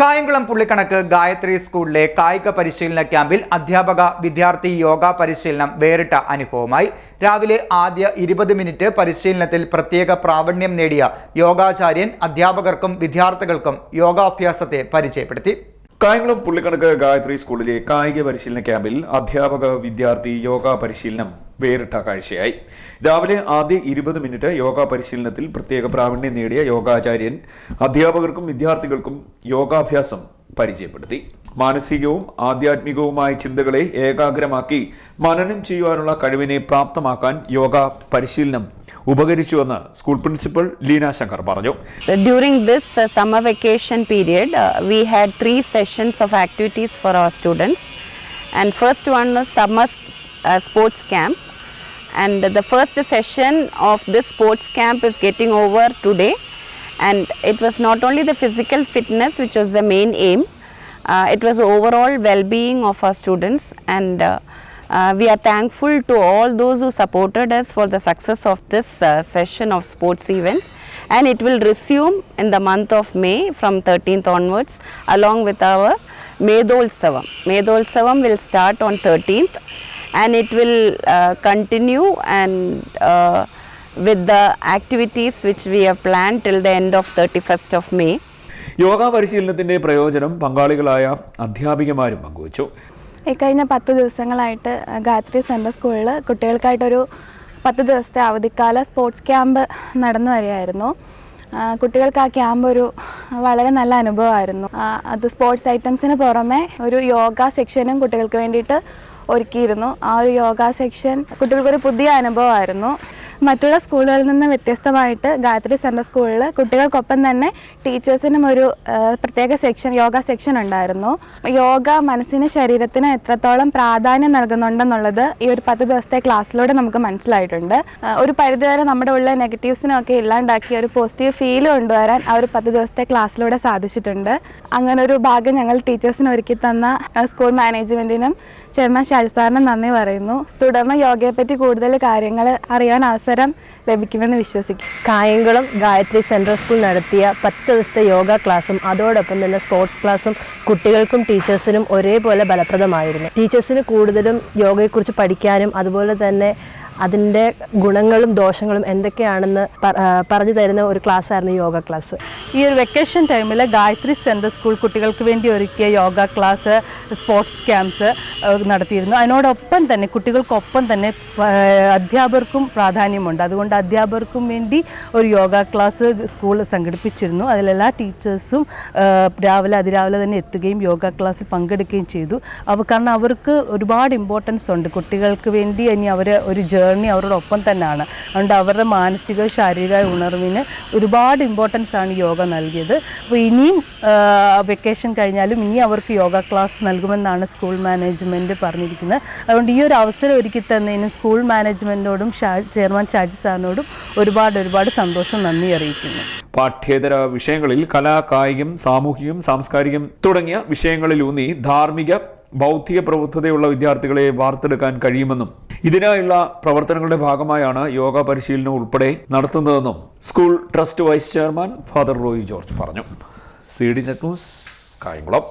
കായംകുളം പുള്ളിക്കണക്ക് ഗായത്രി സ്കൂളിലെ കായിക പരിശീലന ക്യാമ്പിൽ അധ്യാപക വിദ്യാർത്ഥി യോഗ പരിശീലനം വേറിട്ട അനുഭവമായി. രാവിലെ ആദ്യ ഇരുപത് മിനിറ്റ് പരിശീലനത്തിൽ പ്രത്യേക പ്രാവീണ്യം നേടിയ യോഗാചാര്യൻ അധ്യാപകർക്കും വിദ്യാർത്ഥികൾക്കും യോഗാഭ്യാസത്തെ പരിചയപ്പെടുത്തി. കായംകുളം പുള്ളിക്കണക്ക് ഗായത്രി സ്കൂളിലെ കായിക പരിശീലന ക്യാമ്പിൽ അധ്യാപക വിദ്യാർത്ഥി യോഗ പരിശീലനം വേറിട്ട കാഴ്ചയായി. രാവിലെ ആദ്യ ഇരുപത് മിനിറ്റ് യോഗ പരിശീലനത്തിൽ പ്രത്യേക പ്രാവീണ്യം നേടിയ യോഗാചാര്യൻ അധ്യാപകർക്കും വിദ്യാർത്ഥികൾക്കും യോഗാഭ്യാസം പരിചയപ്പെടുത്തി. മാനസികവും ആധ്യാത്മികവുമായ ചിന്തകളെ ഏകാഗ്രമാക്കി മനനം ചെയ്യുവാനുള്ള കഴിവിനെ പ്രാപ്തമാക്കാൻ യോഗ പരിശീലനം ഉപകരിച്ചുവെന്ന് സ്കൂൾ പ്രിൻസിപ്പൽ ലീന ശങ്കർ പറഞ്ഞു. During this summer vacation period we had three sessions of activities for our students and first one first uh, sports camp. And the first session of this sports camp is getting over today. And it was not only the physical fitness, which was the main aim, uh, it was overall well-being of our students. And uh, uh, we are thankful to all those who supported us for the success of this uh, session of sports events and it will resume in the month of May from 13th onwards along with our Medolsavam. Medolsavam will start on 13th and it will uh, continue and uh, with the activities which we have planned till the end of 31st of May. Yoga പരിശീലനത്തിന്റെ പ്രയോജനം പങ്കാളികളായ അധ്യാപികമാരും പങ്കുവച്ചു. ഇക്കഴിഞ്ഞ പത്ത് ദിവസങ്ങളായിട്ട് Gayathri central സ്കൂളിൽ കുട്ടികൾക്കായിട്ടൊരു പത്ത് ദിവസത്തെ അവധിക്കാല സ്പോർട്സ് ക്യാമ്പ് നടന്നു വരികയായിരുന്നു. കുട്ടികൾക്ക് ആ ക്യാമ്പ് ഒരു വളരെ നല്ല അനുഭവമായിരുന്നു. അത് സ്പോർട്സ് ഐറ്റംസിന് പുറമെ ഒരു യോഗ സെക്ഷനും കുട്ടികൾക്ക് വേണ്ടിയിട്ട് ഒരുക്കിയിരുന്നു. ആ ഒരു യോഗ സെക്ഷൻ കുട്ടികൾക്കൊരു പുതിയ അനുഭവമായിരുന്നു. മറ്റുള്ള സ്കൂളുകളിൽ നിന്ന് വ്യത്യസ്തമായിട്ട് ഗായത്രി സെൻട്രൽ സ്കൂളിൽ കുട്ടികൾക്കൊപ്പം തന്നെ ടീച്ചേഴ്സിനും ഒരു പ്രത്യേക സെക്ഷൻ യോഗ സെക്ഷൻ ഉണ്ടായിരുന്നു. യോഗ മനസ്സിന് ശരീരത്തിന് എത്രത്തോളം പ്രാധാന്യം നൽകുന്നുണ്ടെന്നുള്ളത് ഈ ഒരു പത്ത് ദിവസത്തെ ക്ലാസ്സിലൂടെ നമുക്ക് മനസ്സിലായിട്ടുണ്ട്. ഒരു പരിധിവരെ നമ്മുടെ ഉള്ള നെഗറ്റീവ്സിനൊക്കെ ഇല്ലാണ്ടാക്കി ഒരു പോസിറ്റീവ് ഫീൽ കൊണ്ടുവരാൻ ആ ഒരു പത്ത് ദിവസത്തെ ക്ലാസ്സിലൂടെ സാധിച്ചിട്ടുണ്ട്. അങ്ങനെ ഒരു ഭാഗം ഞങ്ങൾ ടീച്ചേഴ്സിന് ഒരുക്കി തന്ന സ്കൂൾ മാനേജ്മെന്റിനും ചെയർമാൻ ഷാജി സാറിനും നന്ദി പറയുന്നു. തുടർന്ന് യോഗയെപ്പറ്റി കൂടുതൽ കാര്യങ്ങൾ അറിയാൻ അവസരം ലഭിക്കുമെന്ന് വിശ്വസിക്കും. കായംകുളം ഗായത്രി സെൻട്രൽ സ്കൂൾ നടത്തിയ പത്ത് ദിവസത്തെ യോഗ ക്ലാസ്സും അതോടൊപ്പം തന്നെ സ്പോർട്സ് ക്ലാസ്സും കുട്ടികൾക്കും ടീച്ചേഴ്സിനും ഒരേപോലെ ഫലപ്രദമായിരുന്നു. ടീച്ചേഴ്സിന് കൂടുതലും യോഗയെക്കുറിച്ച് പഠിക്കാനും അതുപോലെ തന്നെ അതിന്റെ ഗുണങ്ങളും ദോഷങ്ങളും എന്തൊക്കെയാണെന്ന് പറഞ്ഞു തരുന്ന ഒരു ക്ലാസ് ആയിരുന്നു യോഗ ക്ലാസ്. ഈ ഒരു വെക്കേഷൻ ടൈമിൽ ഗായത്രി സെൻട്രൽ സ്കൂൾ കുട്ടികൾക്ക് വേണ്ടി ഒരുക്കിയ യോഗ ക്ലാസ് സ്പോർട്സ് ക്യാമ്പ്സ് നടത്തിയിരുന്നു. അതിനോടൊപ്പം തന്നെ കുട്ടികൾക്കൊപ്പം തന്നെ അധ്യാപകർക്കും പ്രാധാന്യമുണ്ട്. അതുകൊണ്ട് അധ്യാപകർക്കും വേണ്ടി ഒരു യോഗ ക്ലാസ് സ്കൂൾ സംഘടിപ്പിച്ചിരുന്നു. അതിലെല്ലാ ടീച്ചേഴ്സും രാവിലെ അതിരാവിലെ തന്നെ എത്തുകയും യോഗ ക്ലാസ്സിൽ പങ്കെടുക്കുകയും ചെയ്തു. അവ കാരണം അവർക്ക് ഒരുപാട് ഇമ്പോർട്ടൻസ് ഉണ്ട്. കുട്ടികൾക്ക് വേണ്ടി ഇനി അവർ ഒരു ജേർണി അവരോടൊപ്പം തന്നെയാണ്. അതുകൊണ്ട് അവരുടെ മാനസിക ശാരീരിക ഉണർവിന് ഒരുപാട് ഇമ്പോർട്ടൻസ് ആണ് യോഗ നൽകിയത്. അപ്പോൾ ഇനിയും വെക്കേഷൻ കഴിഞ്ഞാലും ഇനി അവർക്ക് യോഗ ക്ലാസ് നൽകുമെന്നാണ് സ്കൂൾ മാനേജ്മെന്റ് പറഞ്ഞിരിക്കുന്നത്. അതുകൊണ്ട് ഈ ഒരു അവസരം ഒരുക്കി തന്നതിന് സ്കൂൾ മാനേജ്മെന്റിനോടും ചെയർമാൻ ഷാജി സാറിനോടും ഒരുപാട് ഒരുപാട് സന്തോഷം നന്ദി അറിയിക്കുന്നു. പാഠ്യേതര വിഷയങ്ങളിൽ കലാ കായികം സാമൂഹികം സാംസ്കാരികം തുടങ്ങിയ വിഷയങ്ങളിലൂന്നി ധാർമ്മിക ബൗദ്ധിക പ്രബുദ്ധതയുള്ള വിദ്യാർത്ഥികളെ വാർത്തെടുക്കാൻ കഴിയുമെന്നും ഇതിനായുള്ള പ്രവർത്തനങ്ങളുടെ ഭാഗമായാണ് യോഗ പരിശീലനം ഉൾപ്പെടെ നടത്തുന്നതെന്നും school trust vice chairman father Roy George പറഞ്ഞു. C D net news Kayamkulam.